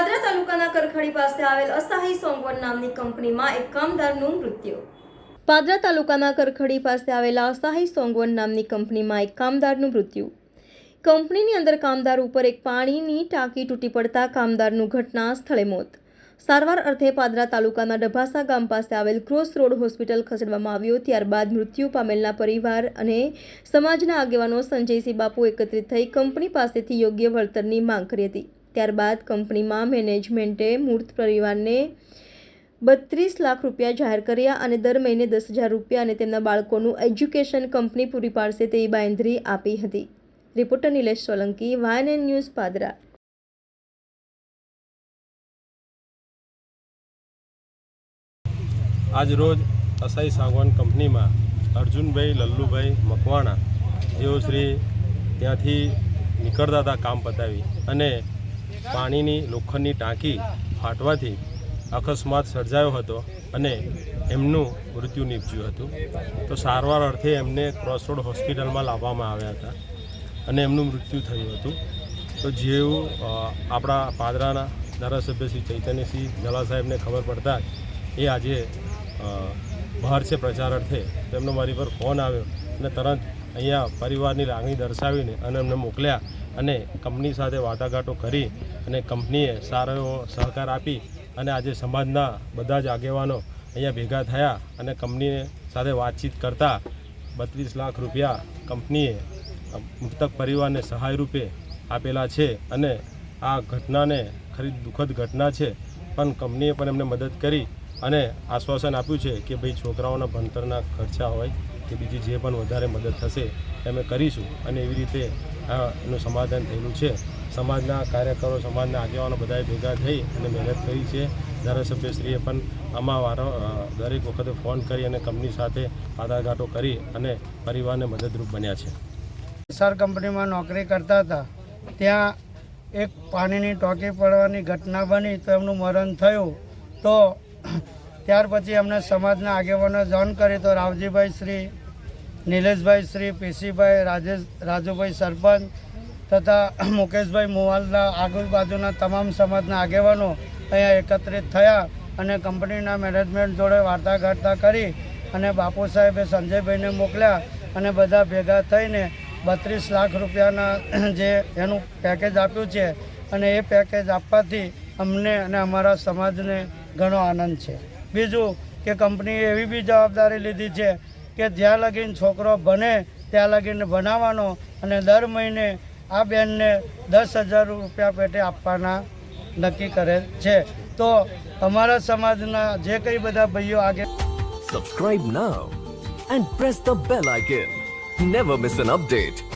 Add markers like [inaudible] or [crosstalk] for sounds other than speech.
તાલુકાના કરખડી પાસે આવેલ અસહાય સોંગવન નામની કંપનીમાં એક કામદારનું મૃત્યુ. પાદરા તાલુકાના કરખડી પાસે આવેલા અસહાય સોંગવન નામની કંપનીમાં એક કામદારનું મૃત્યુ. કંપનીની અંદર કામદાર ઉપર એક પાણીની ટાંકી તૂટી પડતા કામદારનું ઘટના સ્થળે મોત. સારવાર અર્થે પાદરા તાલુકાના ડભાસા ગામ પાસે આવેલ ક્રોસ રોડ હોસ્પિટલ ખસેડવામાં આવ્યો, ત્યારબાદ મૃત્યુ પામેલના પરિવાર અને સમાજના આગેવાનો સંજયસિંહ બાપુ એકત્રિત થઈ કંપની પાસેથી યોગ્ય વળતરની માંગ કરી હતી. ત્યારબાદ કંપનીમાં મેનેજમેન્ટે મૃત પરિવારને બત્રીસ લાખ રૂપિયા જાહેર કર્યા અને દર મહિને દસ હજાર રૂપિયા અને તેમના બાળકોનું એજ્યુકેશન કંપની પૂરી પાડશે તેવી બાંયધરી આપી હતી. Reporter Nilesh Solanki, YNN news, Padra. આજ રોજ અસાઈ સાગવાન કંપનીમાં અર્જુનભાઈ, લલ્લુભાઈ મકવાણા જેઓ શ્રી ત્યાંથી નીકળતા હતા કામ પતાવી અને પાણીની લોખંડની ટાંકી ફાટવાથી અકસ્માત સર્જાયો હતો અને એમનું મૃત્યુ નીપજ્યું હતું. તો સારવાર અર્થે એમને ક્રોસરોડ હોસ્પિટલમાં લાવવામાં આવ્યા હતા અને એમનું મૃત્યુ થયું હતું. તો જેવું આપણા પાદરાના ધારાસભ્ય શ્રી ચૈતન્યસિંહ ઝાલા સાહેબને ખબર પડતા એ આજે બહાર છે પ્રચાર અર્થે તેમનો મારી પર ફોન આવ્યો અને તરત અહીંયા પરિવારની લાગણી દર્શાવીને અને અમને મોકલ્યા અને કંપની સાથે વાટાઘાટો કરી અને કંપનીએ સારો એવો સહકાર આપી અને આજે સમાજના બધા જ આગેવાનો અહીંયા ભેગા થયા અને કંપની સાથે વાતચીત કરતા બત્રીસ લાખ રૂપિયા કંપનીએ મૃતક પરિવારને સહાય રૂપે આપેલા છે અને આ ઘટનાને ખરી દુઃખદ ઘટના છે. પણ કંપનીએ પણ એમને મદદ કરી અને આશ્વાસન આપ્યું છે કે ભાઈ છોકરાઓના ભણતરના ખર્ચા હોય કે બીજી જે પણ વધારે મદદ થશે અમે કરીશું અને એવી રીતે આ એનું સમાધાન થયેલું છે. સમાજના કાર્યકરો, સમાજના આગેવાનો બધાએ ભેગા થઈ અને મહેનત કરી છે. ધારાસભ્યશ્રીએ પણ આમાં વારો દરેક વખતે ફોન કરી અને કંપની સાથે વાટાઘાટો કરી અને પરિવારને મદદરૂપ બન્યા છે. સર કંપનીમાં નોકરી કરતા હતા. ત્યાં એક પાણીની ટોકી પડવાની ઘટના બની તો એમનું મરણ થયું. તો ત્યાર પછી અમને સમાજના આગેવાનો જાણ કરી તો રાવજીભાઈ શ્રી, નિલેશભાઈ શ્રી, પીસીભાઈ, રાજેશ, રાજુભાઈ સરપંચ તથા મુકેશભાઈ મુવાલના બાજુના તમામ સમાજના આગેવાનો અહીંયા એકત્રિત થયા અને કંપનીના મેનેજમેન્ટ જોડે વાર્તાઘાટતા કરી અને બાપુ સાહેબે સંજયભાઈને મોકલ્યા અને બધા ભેગા થઈને બત્રીસ લાખ રૂપિયાના [clears throat] જે એનું પેકેજ આપ્યું છે અને એ પેકેજ આપવાથી અમને અને અમારા સમાજને ઘણો આનંદ છે. બીજું કે કંપનીએ એવી બી જવાબદારી લીધી છે કે જ્યાં લગીને છોકરો ભણે ત્યાં લગીને ભણાવવાનો અને દર મહિને આ બેનને દસ હજાર રૂપિયા પેટે આપવાના નક્કી કરે છે તો અમારા સમાજના જે કંઈ બધા ભાઈઓ આગળ Subscribe now and press the bell icon. Never miss an update.